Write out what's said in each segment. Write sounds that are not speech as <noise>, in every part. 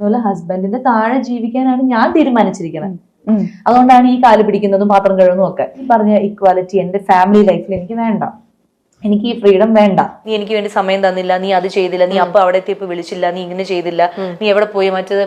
അതുപോലെ ഹസ്ബൻഡിന്റെ താഴെ ജീവിക്കാനാണ് ഞാൻ തീരുമാനിച്ചിരിക്കുന്നത്. അതുകൊണ്ടാണ് ഈ കാൽ പിടിക്കുന്നതും പാത്രം കഴുകുന്നതും ഒക്കെ. ഈ പറഞ്ഞ ഇക്വാലിറ്റി എന്റെ ഫാമിലി ലൈഫിൽ എനിക്ക് വേണ്ട. എനിക്ക് ഈ ഫ്രീഡം വേണ്ട. നീ എനിക്ക് വേണ്ടി സമയം തന്നില്ല. നീ അത് ചെയ്തില്ല. നീ അപ്പൊ അവിടെ എത്തിയപ്പോ വിളിച്ചില്ല. നീ ഇങ്ങനെ ചെയ്തില്ല. നീ എവിടെ പോയി? മറ്റത്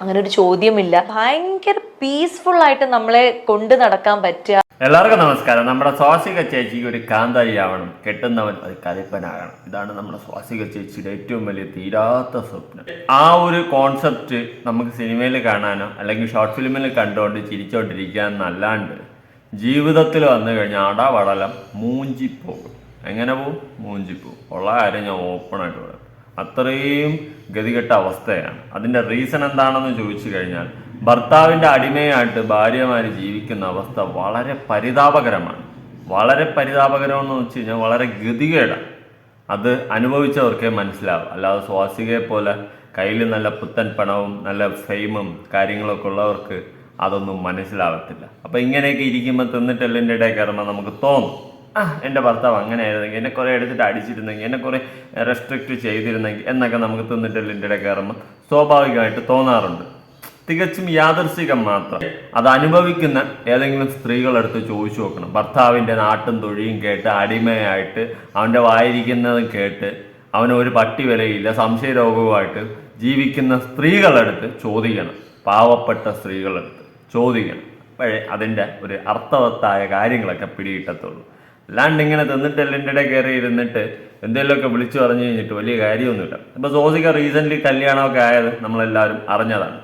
അങ്ങനെ ഒരു ചോദ്യമില്ല. ഭയങ്കര പീസ്ഫുൾ ആയിട്ട് നമ്മളെ കൊണ്ട് നടക്കാൻ പറ്റുക. എല്ലാവർക്കും നമസ്കാരം. നമ്മുടെ സ്വാസിക ചേച്ചിക്ക് ഒരു കാന്താരി ആവണം കെട്ടുന്നവൻ അത് കലിപ്പനാകണം. ഇതാണ് നമ്മുടെ സ്വാസിക ചേച്ചിയുടെ ഏറ്റവും വലിയ തീരാത്ത സ്വപ്നം. ആ ഒരു കോൺസെപ്റ്റ് നമുക്ക് സിനിമയിൽ കാണാനോ അല്ലെങ്കിൽ ഷോർട്ട് ഫിലിമിൽ കണ്ടുകൊണ്ട് ചിരിച്ചോണ്ടിരിക്കാൻ എന്നല്ലാണ്ട് ജീവിതത്തിൽ വന്നു കഴിഞ്ഞാൽ അടവടലം മൂഞ്ചിപ്പോകും. എങ്ങനെ പോവും? മൂഞ്ചിപ്പോകും. ഉള്ള കാര്യം ഞാൻ ഓപ്പണായിട്ട് പറയാം. അത്രയും ഗതികെട്ട അവസ്ഥയാണ്. അതിന്റെ റീസൺ എന്താണെന്ന് ചോദിച്ചു കഴിഞ്ഞാൽ ഭർത്താവിന്റെ അടിമയായിട്ട് ഭാര്യമാര് ജീവിക്കുന്ന അവസ്ഥ വളരെ പരിതാപകരമാണ്. വളരെ പരിതാപകരമെന്ന് വെച്ച് കഴിഞ്ഞാൽ വളരെ ഗതികേടാണ് അത് അനുഭവിച്ചവർക്കേ മനസ്സിലാവും. അല്ലാതെ സ്വാസികയെ പോലെ കയ്യിൽ നല്ല പുത്തൻ പണവും നല്ല ഫെയിമും കാര്യങ്ങളൊക്കെ ഉള്ളവർക്ക് അതൊന്നും മനസ്സിലാവത്തില്ല. അപ്പം ഇങ്ങനെയൊക്കെ ഇരിക്കുമ്പോൾ തിന്നിട്ടെല്ലിന്റെ ഇടയിൽ കയറുമ്പോൾ നമുക്ക് തോന്നും. ആ എന്റെ ഭർത്താവ് അങ്ങനെ ആയിരുന്നെങ്കിൽ എന്നെ കുറേ എടുത്തിട്ട് അടിച്ചിരുന്നെങ്കിൽ എന്നെ കുറേ റെസ്ട്രിക്റ്റ് ചെയ്തിരുന്നെങ്കിൽ എന്നൊക്കെ നമുക്ക് തിന്നിട്ടില്ല ഇടയിൽ കയറുമ്പോൾ സ്വാഭാവികമായിട്ട് തോന്നാറുണ്ട്. തികച്ചും യാദർശികം മാത്രം. അത് അനുഭവിക്കുന്ന ഏതെങ്കിലും സ്ത്രീകളെടുത്ത് ചോദിച്ചു നോക്കണം. ഭർത്താവിന്റെ നാട്ടും തൊഴിയും കേട്ട് അടിമയായിട്ട് അവന്റെ വായിരിക്കുന്നതും കേട്ട് അവന് ഒരു പട്ടി വിലയില്ല സംശയരോഗവുമായിട്ട് ജീവിക്കുന്ന സ്ത്രീകളെടുത്ത് ചോദിക്കണം. പാവപ്പെട്ട സ്ത്രീകളെടുത്ത് ചോദിക്കണം. അപ്പോഴേ അതിന്റെ ഒരു അർത്ഥവത്തായ കാര്യങ്ങളൊക്കെ പിടികിട്ടത്തുള്ളൂ. അല്ലാണ്ട് ഇങ്ങനെ തന്നിട്ട് എന്റെ ഇടയിൽ കയറി ഇരുന്നിട്ട് എന്തെങ്കിലുമൊക്കെ വിളിച്ചു പറഞ്ഞു കഴിഞ്ഞിട്ട് വലിയ കാര്യമൊന്നുമില്ല. ഇപ്പോൾ സോസിക റീസെന്റ്ലി കല്യാണമൊക്കെ ആയത് നമ്മളെല്ലാവരും അറിഞ്ഞതാണ്.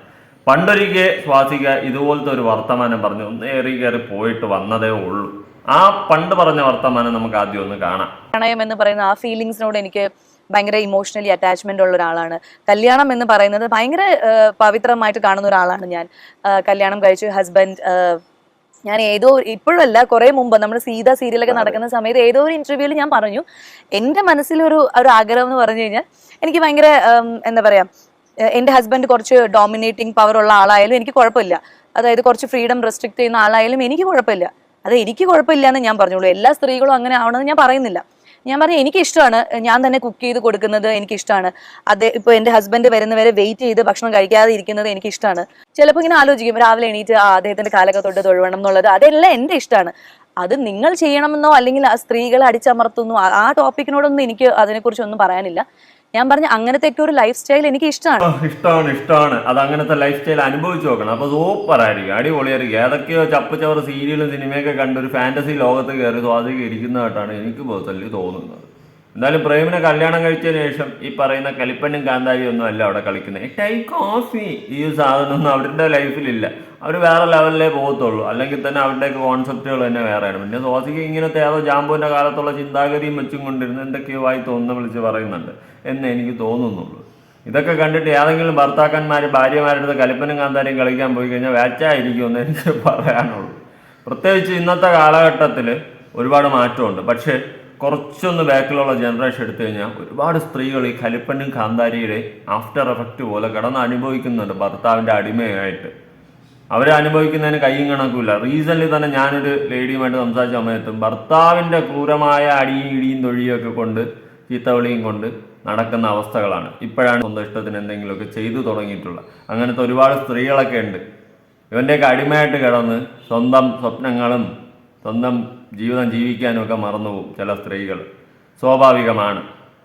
പണ്ടൊരിക്കെ സ്വാസിക ഇതുപോലത്തെ ഒരു വർത്തമാനം പറഞ്ഞു ഒന്ന് ഏറി കയറി പോയിട്ട് വന്നതേ ഉള്ളൂ. ആ പണ്ട് പറഞ്ഞ വർത്തമാനം നമുക്ക് ആദ്യം ഒന്ന് കാണാം. പ്രണയം എന്ന് പറയുന്ന ആ ഫീലിങ്സിനോട് എനിക്ക് ഭയങ്കര ഇമോഷണലി അറ്റാച്ച്മെന്റ് ഉള്ള ഒരാളാണ്. കല്യാണം എന്ന് പറയുന്നത് ഭയങ്കര പവിത്രമായിട്ട് കാണുന്ന ഒരാളാണ് ഞാൻ. കല്യാണം കഴിച്ചു ഹസ്ബൻഡ് ഞാൻ ഏതോ ഇപ്പോഴല്ല കുറെ മുമ്പ് നമ്മൾ സീത സീരിയലൊക്കെ നടക്കുന്ന സമയത്ത് ഏതോ ഒരു ഇന്റർവ്യൂവിൽ ഞാൻ പറഞ്ഞു എന്റെ മനസ്സിലൊരു ഒരു ആഗ്രഹം എന്ന് പറഞ്ഞു കഴിഞ്ഞാൽ എനിക്ക് ഭയങ്കര എന്താ പറയാ എന്റെ എന്റെ ഹസ്ബൻഡ് കുറച്ച് ഡോമിനേറ്റിംഗ് പവർ ഉള്ള ആളായാലും എനിക്ക് കുഴപ്പമില്ല. അതായത് കുറച്ച് ഫ്രീഡം റെസ്ട്രിക്ട് ചെയ്യുന്ന ആളായാലും എനിക്ക് കുഴപ്പമില്ല. അത് എനിക്ക് കുഴപ്പമില്ല എന്ന് ഞാൻ പറഞ്ഞോളൂ. എല്ലാ സ്ത്രീകളും അങ്ങനെ ആവണമെന്ന് ഞാൻ പറയുന്നില്ല. ഞാൻ പറഞ്ഞു എനിക്ക് ഇഷ്ടമാണ് ഞാൻ തന്നെ കുക്ക് ചെയ്ത് കൊടുക്കുന്നത് എനിക്ക് ഇഷ്ടമാണ് അത് ഇപ്പോൾ എന്റെ ഹസ്ബൻഡ് വരുന്നവരെ വെയിറ്റ് ചെയ്ത് ഭക്ഷണം കഴിക്കാതെ ഇരിക്കുന്നത് എനിക്ക് ഇഷ്ടമാണ് ചിലപ്പോൾ ഇങ്ങനെ ആലോചിക്കും രാവിലെ എണീറ്റ് ആ അദ്ദേഹത്തിന്റെ കാലൊക്കെ തൊട്ട് തൊഴുവണം എന്നുള്ളത്. അതെല്ലാം എന്റെ ഇഷ്ടമാണ്. അത് നിങ്ങൾ ചെയ്യണമെന്നോ അല്ലെങ്കിൽ ആ സ്ത്രീകളെ അടിച്ചമർത്തുന്നു ആ ടോപ്പിക്കിനോടൊന്നും എനിക്ക് അതിനെക്കുറിച്ചൊന്നും പറയാനില്ല. ഞാൻ പറഞ്ഞു അങ്ങനത്തെ ഒരു ലൈഫ് സ്റ്റൈൽ എനിക്ക് ഇഷ്ടമാണ്. ഇഷ്ടമാണ് ഇഷ്ടമാണ് അത് അങ്ങനത്തെ ലൈഫ് സ്റ്റൈൽ അനുഭവിച്ചു നോക്കണം. അപ്പൊ സൂപ്പർ ആയിരിക്കും. അടിപൊളിയായിരിക്കും. ഏതൊക്കെയോ ചപ്പുചവറ് സീരിയലും സിനിമയൊക്കെ കണ്ട് ഒരു ഫാന്റസി ലോകത്ത് കയറി സ്വാധീനം ഇരിക്കുന്നതായിട്ടാണ് എനിക്ക് പേഴ്സണലി തോന്നുന്നത്. എന്തായാലും പ്രേമിനെ കല്യാണം കഴിച്ചതിന് ശേഷം ഈ പറയുന്ന കലിപ്പണ്ണും കാന്താരി ഒന്നും അല്ല അവിടെ കളിക്കുന്നത്. കോഫി ഈ സാധനമൊന്നും അവരുടെ ലൈഫിലില്ല. അവർ വേറെ ലെവലിലേ പോകത്തുള്ളൂ. അല്ലെങ്കിൽ തന്നെ അവരുടെ കോൺസെപ്റ്റുകൾ തന്നെ വേറെയാണ്. പിന്നെ സോസിക്ക് ഇങ്ങനത്തെ ഏതോ ജാമ്പുവിന്റെ കാലത്തുള്ള ചിന്താഗതിയും വെച്ചും കൊണ്ടിരുന്ന് എന്തൊക്കെയോ ആയി തോന്നുന്ന വിളിച്ച് പറയുന്നുണ്ട്. എന്ന് എനിക്ക് തോന്നുന്നുള്ളൂ. ഇതൊക്കെ കണ്ടിട്ട് ഏതെങ്കിലും ഭർത്താക്കന്മാർ ഭാര്യമാരുടെ കലിപ്പനും കാന്താരിയും കളിക്കാൻ പോയി കഴിഞ്ഞാൽ വേച്ചായിരിക്കുമെന്ന് എനിക്ക് പറയാനുള്ളൂ. പ്രത്യേകിച്ച് ഇന്നത്തെ കാലഘട്ടത്തിൽ ഒരുപാട് മാറ്റമുണ്ട്. പക്ഷേ കുറച്ചൊന്ന് ബാക്കിലുള്ള ജനറേഷൻ എടുത്തു കഴിഞ്ഞാൽ ഒരുപാട് സ്ത്രീകൾ ഈ കലിപ്പണ്ണും കാന്താരിയുടെ ആഫ്റ്റർ എഫക്റ്റ് പോലെ കിടന്ന് അനുഭവിക്കുന്നുണ്ട് ഭർത്താവിന്റെ അടിമയായിട്ട്. അവരെ അനുഭവിക്കുന്നതിന് കയ്യും കണക്കുമില്ല. റീസെന്റ് തന്നെ ഞാനൊരു ലേഡിയുമായിട്ട് സംസാരിച്ച സമയത്തും ഭർത്താവിന്റെ ക്രൂരമായ അടിയും ഇടിയും തൊഴിയൊക്കെ കൊണ്ട് ചീത്തവിളിയും കൊണ്ട് നടക്കുന്ന അവസ്ഥകളാണ്. ഇപ്പോഴാണ് സ്വന്തം ഇഷ്ടത്തിന് എന്തെങ്കിലുമൊക്കെ ചെയ്തു തുടങ്ങിയിട്ടുള്ള അങ്ങനത്തെ ഒരുപാട് സ്ത്രീകളൊക്കെ ഉണ്ട്. ഇവന്റെയൊക്കെ അടിമയായിട്ട് കിടന്ന് സ്വന്തം സ്വപ്നങ്ങളും സ്വന്തം ജീവിതം ജീവിക്കാനൊക്കെ മറന്നുപോകും ചില സ്ത്രീകൾ. സ്വാഭാവികമാണ്.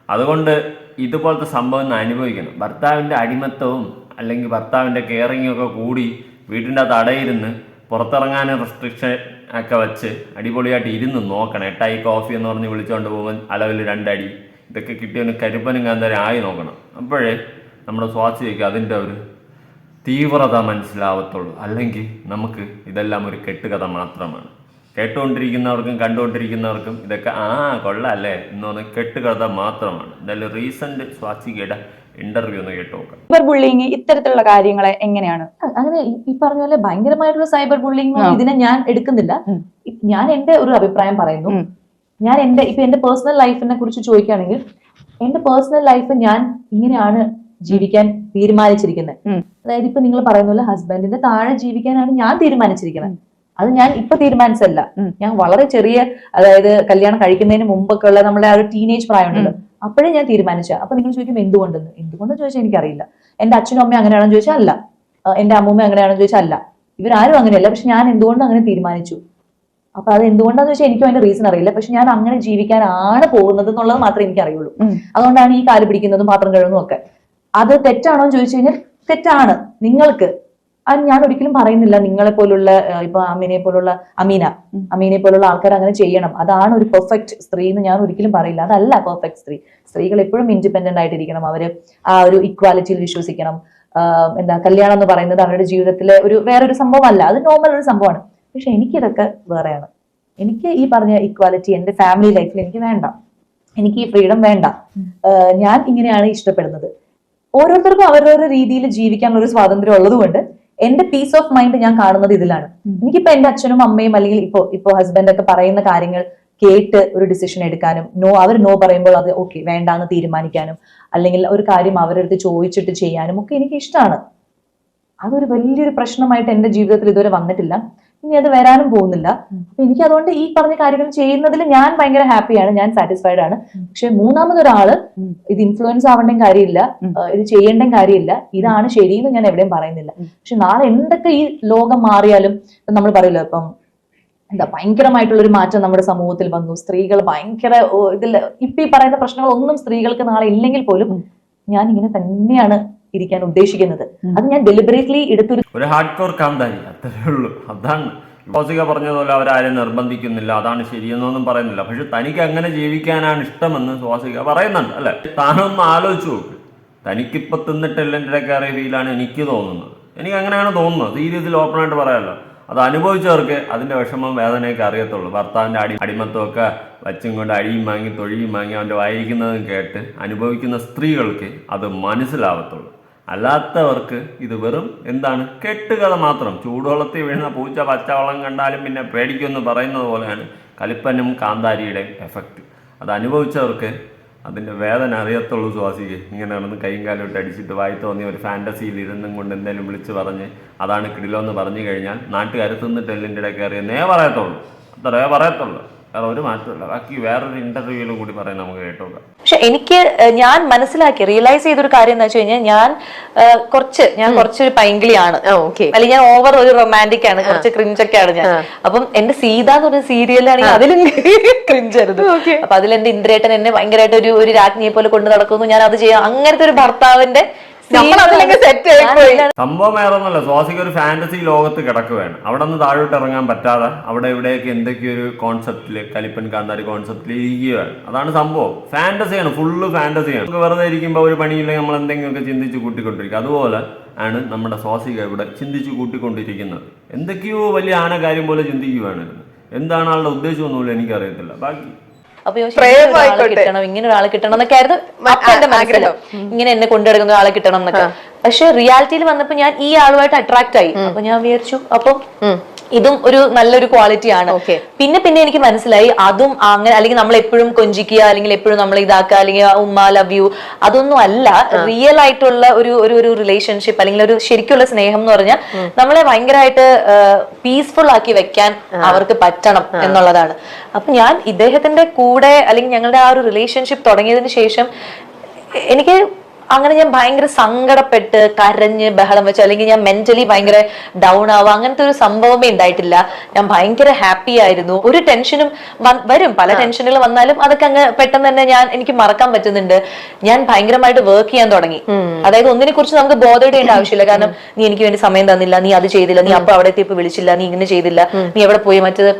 അതുകൊണ്ട് ഇതുപോലത്തെ സംഭവം അനുഭവിക്കണം. ഭർത്താവിന്റെ അടിമത്തവും അല്ലെങ്കിൽ ഭർത്താവിന്റെ കെയറിങ്ങും ഒക്കെ കൂടി വീട്ടിന്റെ അകത്ത് അടയിരുന്ന് പുറത്തിറങ്ങാൻ റെസ്ട്രിക്ഷൻ ഒക്കെ വെച്ച് അടിപൊളിയായിട്ട് ഇരുന്ന് നോക്കണം. എട്ടായി കോഫി എന്ന് പറഞ്ഞ് വിളിച്ചുകൊണ്ട് പോകുമ്പോൾ അലവിൽ രണ്ടടി. ഇതൊക്കെ കിട്ടിയവന് കരുപ്പനും കാന്തരം ആയി നോക്കണം. അപ്പോഴേ നമ്മുടെ സ്വാസ്ഥ്യയ്ക്ക് അതിന്റെ ഒരു തീവ്രത മനസ്സിലാവത്തുള്ളൂ. അല്ലെങ്കിൽ നമുക്ക് ഇതെല്ലാം ഒരു കെട്ടുകഥ മാത്രമാണ്. കേട്ടുകൊണ്ടിരിക്കുന്നവർക്കും കണ്ടുകൊണ്ടിരിക്കുന്നവർക്കും ഇതൊക്കെ ആ കൊള്ളാല്ലേ? എന്ന് പറഞ്ഞ കെട്ടുകഥ മാത്രമാണ്. എന്തായാലും റീസെന്റ് സ്വാസികയുടെ ഇന്റർവ്യൂ ഒന്ന് കേട്ടു സൈബർ ബുള്ളിങ് ഇത്തരത്തിലുള്ള കാര്യങ്ങളെ എങ്ങനെയാണ്? അങ്ങനെ ഈ പറഞ്ഞ പോലെ ഭയങ്കരമായിട്ടുള്ള സൈബർ ബുള്ളിങ് ഇതിനെ ഞാൻ എടുക്കുന്നില്ല. ഞാൻ എന്റെ ഒരു അഭിപ്രായം പറയുന്നു. ഞാൻ എന്റെ ഇപ്പൊ എന്റെ പേഴ്സണൽ ലൈഫിനെ കുറിച്ച് ചോദിക്കുകയാണെങ്കിൽ എന്റെ പേഴ്സണൽ ലൈഫ് ഞാൻ ഇങ്ങനെയാണ് ജീവിക്കാൻ തീരുമാനിച്ചിരിക്കുന്നത്. അതായത് ഇപ്പൊ നിങ്ങൾ പറയുന്ന പോലെ ഹസ്ബൻഡിന്റെ താഴെ ജീവിക്കാനാണ് ഞാൻ തീരുമാനിച്ചിരിക്കുന്നത്. അത് ഞാൻ ഇപ്പൊ തീരുമാനിച്ചല്ല ഞാൻ വളരെ ചെറിയ അതായത് കല്യാണം കഴിക്കുന്നതിന് മുമ്പൊക്കെ ഉള്ള നമ്മുടെ ആ ഒരു ടീനേജ് പ്രായമുണ്ടല്ലോ. അപ്പോഴേ ഞാൻ തീരുമാനിച്ച. അപ്പൊ നിങ്ങൾ ചോദിക്കും എന്തുകൊണ്ടെന്ന്? എന്തുകൊണ്ടെന്ന് ചോദിച്ചാൽ എനിക്കറിയില്ല. എന്റെ അച്ഛനും അമ്മയും അങ്ങനെയാണെന്ന് ചോദിച്ചാൽ അല്ല. എന്റെ അമ്മൂമ്മ അങ്ങനെയാണെന്ന് ചോദിച്ചാൽ അല്ല. ഇവരാരും അങ്ങനെയല്ല. പക്ഷെ ഞാൻ എന്തുകൊണ്ട് അങ്ങനെ തീരുമാനിച്ചു. അപ്പൊ അത് എന്തുകൊണ്ടാന്ന് വെച്ചാൽ എനിക്കും അതിന്റെ റീസൺ അറിയില്ല. പക്ഷെ ഞാൻ അങ്ങനെ ജീവിക്കാനാണ് പോകുന്നത് എന്നുള്ളത് മാത്രമേ എനിക്ക് അറിയുള്ളൂ അതുകൊണ്ടാണ് ഈ കാൽ പിടിക്കുന്നതും പാത്രം കഴുകുന്നതും ഒക്കെ. അത് തെറ്റാണോ എന്ന് ചോദിച്ചു കഴിഞ്ഞാൽ തെറ്റാണ്. നിങ്ങൾക്ക് അത് ഞാൻ ഒരിക്കലും പറയുന്നില്ല നിങ്ങളെ പോലുള്ള ഇപ്പൊ അമീനെ പോലുള്ള അമീന അമീനെ പോലുള്ള ആൾക്കാർ അങ്ങനെ ചെയ്യണം. അതാണ് ഒരു പെർഫെക്റ്റ് സ്ത്രീ എന്ന് ഞാൻ ഒരിക്കലും പറയില്ല. അതല്ല പെർഫെക്റ്റ് സ്ത്രീ. സ്ത്രീകൾ എപ്പോഴും ഇൻഡിപെൻഡന്റ് ആയിട്ടിരിക്കണം. അവർ ആ ഒരു ഇക്വാലിറ്റിയിൽ വിശ്വസിക്കണം. എന്താ കല്യാണം എന്ന് പറയുന്നത് അവരുടെ ജീവിതത്തിലെ ഒരു വേറൊരു സംഭവമല്ല. അത് നോർമൽ ഒരു സംഭവമാണ്. പക്ഷെ എനിക്കിതൊക്കെ വേറെയാണ്. എനിക്ക് ഈ പറഞ്ഞ ഇക്വാലിറ്റി എന്റെ ഫാമിലി ലൈഫിൽ എനിക്ക് വേണ്ട. എനിക്ക് ഈ ഫ്രീഡം വേണ്ട. ഞാൻ ഇങ്ങനെയാണ് ഇഷ്ടപ്പെടുന്നത്. ഓരോരുത്തർക്കും അവരവരുടെ രീതിയിൽ ജീവിക്കാനുള്ള ഒരു സ്വാതന്ത്ര്യം ഉള്ളതുകൊണ്ട് എന്റെ പീസ് ഓഫ് മൈൻഡ് ഞാൻ കാണുന്നത് ഇതിലാണ്. എനിക്കിപ്പോ എന്റെ അച്ഛനും അമ്മയും അല്ലെങ്കിൽ ഇപ്പോ ഇപ്പോ ഹസ്ബൻഡ് ഒക്കെ പറയുന്ന കാര്യങ്ങൾ കേട്ട് ഒരു ഡിസിഷൻ എടുക്കാനും നോ അവർ നോ പറയുമ്പോൾ അത് ഓക്കെ വേണ്ടാന്ന് തീരുമാനിക്കാനും അല്ലെങ്കിൽ ഒരു കാര്യം അവരുടെ അടുത്ത് ചോദിച്ചിട്ട് ചെയ്യാനും ഒക്കെ എനിക്ക് ഇഷ്ടമാണ് അതൊരു വലിയൊരു പ്രശ്നമായിട്ട് എന്റെ ജീവിതത്തിൽ ഇതുവരെ വന്നിട്ടില്ല. ഇനി അത് വരാനും പോകുന്നില്ല. അപ്പൊ എനിക്ക് അതുകൊണ്ട് ഈ പറഞ്ഞ കാര്യങ്ങൾ ചെയ്യുന്നതിൽ ഞാൻ ഭയങ്കര ഹാപ്പിയാണ്. ഞാൻ സാറ്റിസ്ഫൈഡ് ആണ്. പക്ഷെ മൂന്നാമതൊരാൾ. ഇത് ഇൻഫ്ലുവൻസ് ആവേണ്ട കാര്യമില്ല. ഇത് ചെയ്യേണ്ട കാര്യമില്ല. ഇതാണ് ശരിയെന്ന് ഞാൻ എവിടെയും പറയുന്നില്ല. പക്ഷെ നാളെ എന്തൊക്കെ ഈ ലോകം മാറിയാലും നമ്മൾ പറയില്ല ഇപ്പം എന്താ ഭയങ്കരമായിട്ടുള്ള ഒരു മാറ്റം നമ്മുടെ സമൂഹത്തിൽ വന്നു. സ്ത്രീകൾ ഭയങ്കര ഇതിൽ ഇപ്പൊ ഈ പറയുന്ന പ്രശ്നങ്ങളൊന്നും സ്ത്രീകൾക്ക് നാളെ ഇല്ലെങ്കിൽ പോലും ഞാൻ ഇങ്ങനെ തന്നെയാണ് ഇരിക്കാൻ ഉദ്ദേശിക്കുന്നത്. അത് ഞാൻ ഡെലിബറേറ്റ്ലി എടുത്തൊരു ഒരു ഹാർഡ് കോർ കാന്താരി അത്രേ ഉള്ളൂ. അതാണ്. ഫോസിക പറഞ്ഞതുപോലെ അവരാരും നിർബന്ധിക്കുന്നില്ല. അതാണ് ശരിയെന്നൊന്നും പറയുന്നില്ല. പക്ഷെ തനിക്ക് അങ്ങനെ ജീവിക്കാനാണ് ഇഷ്ടമെന്ന് സ്വാസിക പറയുന്നുണ്ട് അല്ലെ? താനൊന്ന് ആലോചിച്ചു നോക്ക്. തനിക്കിപ്പോ തിന്നിട്ടില്ല എന്റെ കയറിയ ഫീലാണ് എനിക്ക് തോന്നുന്നത്. എനിക്ക് അങ്ങനെയാണ് തോന്നുന്നത്. സീരിയസിൽ ഓപ്പണായിട്ട് പറയാമല്ലോ അത് അനുഭവിച്ചവർക്ക് അതിന്റെ വിഷമം വേദനയൊക്കെ അറിയത്തുള്ളൂ. ഭർത്താവിന്റെ അടി അടിമത്തമൊക്കെ വച്ചും കൊണ്ട് അടിയും വാങ്ങി തൊഴിയും വാങ്ങി അവന്റെ വായിരിക്കുന്നതും കേട്ട് അനുഭവിക്കുന്ന സ്ത്രീകൾക്ക് അത് മനസ്സിലാവത്തുള്ളൂ. അല്ലാത്തവർക്ക് ഇത് വെറും എന്താണ് കെട്ടുകഥ മാത്രം. ചൂടുവെള്ളത്തിൽ വീഴുന്ന പൂച്ച പച്ചവെള്ളം കണ്ടാലും പിന്നെ പേടിക്കുമെന്ന് പറയുന്നത് പോലെയാണ് കലിപ്പനും കാന്താരിയുടെ എഫക്റ്റ് അത് അനുഭവിച്ചവർക്ക് അതിന്റെ വേദന അറിയത്തുള്ളൂ സ്വാസിക്ക്. ഇങ്ങനെ നടന്ന് കൈയും കാലം ഇട്ട് അടിച്ചിട്ട് വായി തോന്നി ഒരു ഫാന്റസിയിൽ ഇരുന്നും കൊണ്ട് എന്തെങ്കിലും വിളിച്ച് പറഞ്ഞ് അതാണ് കിടിലോ എന്ന് പറഞ്ഞു കഴിഞ്ഞാൽ നാട്ടുകാർ തിന്നിട്ട് എല്ലിന്റെ ഇടയ്ക്ക് അറിയുന്നേ പറയത്തുള്ളൂ. അത്രേ പറയത്തുള്ളൂ. വേറെ ഒരു മാറ്റമില്ല ബാക്കി വേറൊരു ഇന്റർവ്യൂവിലും കൂടി പറയാൻ നമുക്ക് കേട്ടോക്കാം. പക്ഷെ എനിക്ക് ഞാൻ മനസ്സിലാക്കി റിയലൈസ് ചെയ്തൊരു കാര്യം എന്ന് വെച്ച് കഴിഞ്ഞാൽ ഞാൻ കുറച്ച് ഞാൻ കുറച്ചൊരു പൈങ്കിളിയാണ്. ഓക്കെ. അല്ലെങ്കിൽ ഞാൻ ഓവർ ഒരു റൊമാന്റിക് ആണ് കുറച്ച് ക്രിഞ്ചൊക്കെയാണ് ഞാൻ. അപ്പം എന്റെ സീത എന്ന് പറഞ്ഞ സീരിയലാണെങ്കിൽ അതിലും <laughs> ക്രിഞ്ചായിരുന്നു അപ്പൊ അതിൽ എന്റെ ഇന്ദ്രേട്ടൻ എന്നെ ഭയങ്കരമായിട്ട് ഒരു ഒരു രാജ്ഞിയെ പോലെ കൊണ്ട് നടക്കുന്നു. ഞാൻ അത് ചെയ്യാം. അങ്ങനത്തെ ഒരു ഭർത്താവിന്റെ സംഭവം വേറൊന്നുമല്ല സ്വാസിക ഒരു ഫാന്റസി ലോകത്ത് കിടക്കുകയാണ് അവിടെ നിന്ന് താഴോട്ട് ഇറങ്ങാൻ പറ്റാതെ അവിടെ ഇവിടെയൊക്കെ എന്തൊക്കെയൊരു കോൺസെപ്റ്റിൽ കലിപ്പൻ കാന്താരി കോൺസെപ്റ്റിൽ ഇരിക്കുകയാണ് അതാണ് സംഭവം. ഫാന്റസിയാണ് ഫുള്ള് ഫാന്റസിയാണ് നമുക്ക് വെറുതെ ഇരിക്കുമ്പോൾ ഒരു പണിയില്ലെങ്കിൽ നമ്മൾ എന്തെങ്കിലുമൊക്കെ ചിന്തിച്ച് കൂട്ടിക്കൊണ്ടിരിക്കും. അതുപോലെ ആണ് നമ്മുടെ സ്വാസിക ഇവിടെ ചിന്തിച്ച് കൂട്ടിക്കൊണ്ടിരിക്കുന്നത്. എന്തൊക്കെയോ വലിയ ആന കാര്യം പോലെ ചിന്തിക്കുകയാണ് എന്താണ് ആളുടെ ഉദ്ദേശമൊന്നുമില്ല എനിക്കറിയത്തില്ല. ബാക്കി അപ്പൊ. കിട്ടണം ഇങ്ങനെ ഒരാളെ കിട്ടണം എന്നൊക്കെ ആയിരുന്നു മ- അപ്പൊ എന്റെ ആ- ഇങ്ങനെ എന്നെ കൊണ്ടുനടക്കുന്ന ഒരാളെ കിട്ടണം എന്നൊക്കെ. പക്ഷെ റിയാലിറ്റിയിൽ വന്നപ്പോ ഞാൻ ഈ ആളുമായിട്ട് അട്രാക്ട് ആയി. അപ്പൊ ഞാൻ വിചാരിച്ചു അപ്പം ഇതും ഒരു നല്ലൊരു ക്വാളിറ്റി ആണ്. പിന്നെ പിന്നെ എനിക്ക് മനസ്സിലായി അതും അങ്ങനെ അല്ലെങ്കിൽ നമ്മൾ എപ്പോഴും കൊഞ്ചിക്കുക അല്ലെങ്കിൽ എപ്പോഴും നമ്മൾ ഇതാക്കുക അല്ലെങ്കിൽ ഉമ്മ ലവ് യു അതൊന്നും അല്ല. റിയൽ ആയിട്ടുള്ള ഒരു ഒരു ഒരു റിലേഷൻഷിപ്പ് അല്ലെങ്കിൽ ഒരു ശരിക്കുള്ള സ്നേഹം എന്ന് പറഞ്ഞാൽ നമ്മളെ ഭയങ്കരമായിട്ട് പീസ്ഫുൾ ആക്കി വെക്കാൻ അവർക്ക് പറ്റണം എന്നുള്ളതാണ്. അപ്പൊ ഞാൻ ഇദ്ദേഹത്തിന്റെ കൂടെ അല്ലെങ്കിൽ ഞങ്ങളുടെ ആ ഒരു റിലേഷൻഷിപ്പ് തുടങ്ങിയതിന് ശേഷം എനിക്ക് അങ്ങനെ ഞാൻ ഭയങ്കര സങ്കടപ്പെട്ട് കരഞ്ഞ് ബഹളം വെച്ചു. അല്ലെങ്കിൽ ഞാൻ മെന്റലി ഭയങ്കര ഡൗൺ ആവുക അങ്ങനത്തെ ഒരു സംഭവമേ ഉണ്ടായിട്ടില്ല. ഞാൻ ഭയങ്കര ഹാപ്പി ആയിരുന്നു. ഒരു ടെൻഷനും വരും. പല ടെൻഷനുകൾ വന്നാലും അതൊക്കെ അങ്ങ് പെട്ടെന്ന് തന്നെ ഞാൻ എനിക്ക് മറക്കാൻ പറ്റുന്നുണ്ട്. ഞാൻ ഭയങ്കരമായിട്ട് വർക്ക് ചെയ്യാൻ തുടങ്ങി. അതായത് ഒന്നിനെ കുറിച്ച് നമുക്ക് ബോധയിടേണ്ട ആവശ്യമില്ല. കാരണം നീ എനിക്ക് വേണ്ടി സമയം തന്നില്ല. നീ അത് ചെയ്തില്ല. നീ അപ്പൊ അവിടെ എത്തിയപ്പോ വിളിച്ചില്ല. നീ ഇങ്ങനെ ചെയ്തില്ല. നീ എവിടെ പോയി? മറ്റത്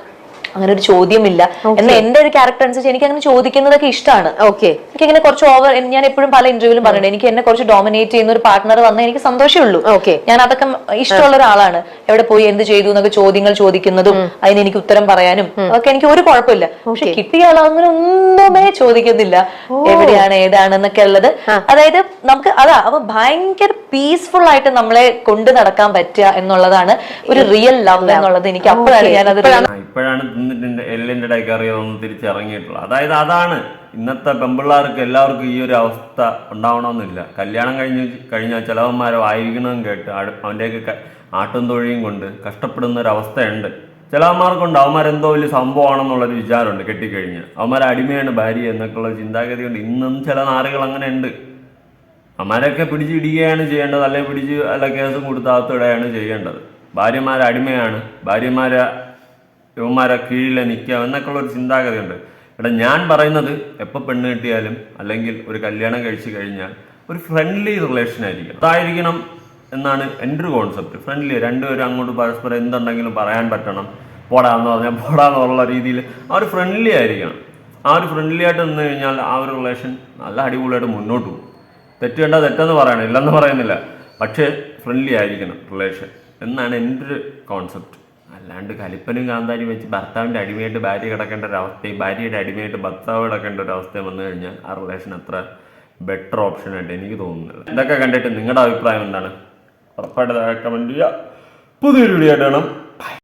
അങ്ങനെ ഒരു ചോദ്യമില്ല എന്നാൽ എന്റെ ഒരു ക്യാരക്ടർ അനുസരിച്ച് എനിക്ക് അങ്ങനെ ചോദിക്കുന്നതൊക്കെ ഇഷ്ടമാണ് ഓക്കെ എനിക്ക് ഇങ്ങനെ കുറച്ച് ഓവർ ഞാൻ എപ്പോഴും പല ഇന്റർവ്യൂലും പറയുന്നത് എനിക്ക് എന്നെ കുറച്ച് ഡോമിനേറ്റ് ചെയ്യുന്ന ഒരു പാർട്ട്ണർ വന്നാൽ എനിക്ക് സന്തോഷമേ ഉള്ളൂ. Okay. ഞാൻ അതൊക്കെ ഇഷ്ടമുള്ള ഒരാളാണ്. എവിടെ പോയി എന്ത് ചെയ്തു എന്നൊക്കെ ചോദ്യങ്ങൾ ചോദിക്കുന്നതും അതിന് എനിക്ക് ഉത്തരം പറയാനും അതൊക്കെ എനിക്ക് ഒരു കുഴപ്പമില്ല. പക്ഷെ കിട്ടിയ ആൾ അങ്ങനെ ഒന്നുമേ ചോദിക്കുന്നില്ല. എവിടെയാണ് ഏതാണ് എന്നൊക്കെ ഉള്ളത് അതായത് നമുക്ക് അതാ അപ്പൊ ഭയങ്കര പീസ്ഫുൾ ആയിട്ട് നമ്മളെ കൊണ്ടു നടക്കാൻ പറ്റുക എന്നുള്ളതാണ് ഒരു റിയൽ ലവ് എന്നുള്ളത്. എനിക്ക് അപ്പോഴാണ് ഞാൻ അത് ഇപ്പോഴാണ് തിന്നിട്ട് എല്ലിന്റെ ഇടയ്ക്ക് അറിയാതൊന്ന് തിരിച്ചിറങ്ങിയിട്ടുള്ളത് അതായത് അതാണ് ഇന്നത്തെ പെമ്പിള്ളേർക്ക് എല്ലാവർക്കും ഈ ഒരു അവസ്ഥ ഉണ്ടാവണമെന്നില്ല. കല്യാണം കഴിഞ്ഞ് കഴിഞ്ഞാൽ ചിലവന്മാരോ ആയിരിക്കണമെന്ന് കേട്ട് അവന്റെയൊക്കെ ആട്ടും തൊഴിയും കൊണ്ട് കഷ്ടപ്പെടുന്ന ഒരു അവസ്ഥയുണ്ട് ചിലവന്മാർക്കുണ്ട്. അവന്മാരെന്തോ വലിയ സംഭവമാണെന്നുള്ളൊരു വിചാരമുണ്ട് കെട്ടിക്കഴിഞ്ഞ് അവന്മാരെ അടിമയാണ് ഭാര്യ എന്നൊക്കെയുള്ള ചിന്താഗതി കൊണ്ട് ഇന്നും ചില നാറുകൾ അങ്ങനെ ഉണ്ട് അമ്മാരൊക്കെ പിടിച്ചിടുകയാണ് ചെയ്യേണ്ടത്. അല്ലെങ്കിൽ പിടിച്ച് അല്ല കേസും കൊടുത്ത് അകത്തിടുകയാണ് ചെയ്യേണ്ടത്. ഭാര്യമാരെ അടിമയാണ്. ഭാര്യമാരെ യുവന്മാരെ കീഴിലെ നിൽക്കുക എന്നൊക്കെയുള്ള ഒരു ചിന്താഗതിയുണ്ട്. എടാ ഞാൻ പറയുന്നത് എപ്പോൾ പെണ്ണ് കിട്ടിയാലും അല്ലെങ്കിൽ ഒരു കല്യാണം കഴിച്ചു കഴിഞ്ഞാൽ ഒരു ഫ്രണ്ട്ലി റിലേഷൻ ആയിരിക്കും അതായിരിക്കണം എന്നാണ് എന്റെ ഒരു കോൺസെപ്റ്റ് ഫ്രണ്ട്ലി രണ്ടുപേരും അങ്ങോട്ട് പരസ്പരം എന്തുണ്ടെങ്കിലും പറയാൻ പറ്റണം. പോടാന്ന് പറഞ്ഞാൽ പോടാന്നുള്ള രീതിയിൽ ആ ഒരു ഫ്രണ്ട്ലി ആയിരിക്കണം. ആ ഒരു ഫ്രണ്ട്ലി ആയിട്ട് നിന്ന് കഴിഞ്ഞാൽ ആ ഒരു റിലേഷൻ നല്ല അടിപൊളിയായിട്ട് മുന്നോട്ട് പോകും. തെറ്റ് വേണ്ട തെറ്റെന്ന് പറയണം ഇല്ലെന്ന് പറയുന്നില്ല. പക്ഷേ ഫ്രണ്ട്ലി ആയിരിക്കണം റിലേഷൻ എന്നാണ് എന്റെ ഒരു കോൺസെപ്റ്റ് അല്ലാണ്ട് കലിപ്പനും കാന്താരിയും വെച്ച് ഭർത്താവിന്റെ അടിമയായിട്ട് ഭാര്യ കിടക്കേണ്ട ഒരു അവസ്ഥയും ഭാര്യയുടെ അടിമയായിട്ട് ഭർത്താവ് കിടക്കേണ്ട ഒരു അവസ്ഥയും വന്നു കഴിഞ്ഞാൽ ആ റിലേഷൻ അത്ര ബെറ്റർ ഓപ്ഷനായിട്ട് എനിക്ക് തോന്നുന്നില്ല. ഇതൊക്കെ കണ്ടിട്ട് നിങ്ങളുടെ അഭിപ്രായം എന്താണ്? ഉറപ്പായിട്ട് കമന്റ് ചെയ്യുക. പുതിയൊരു വീഡിയോ ആയിട്ട് വേണം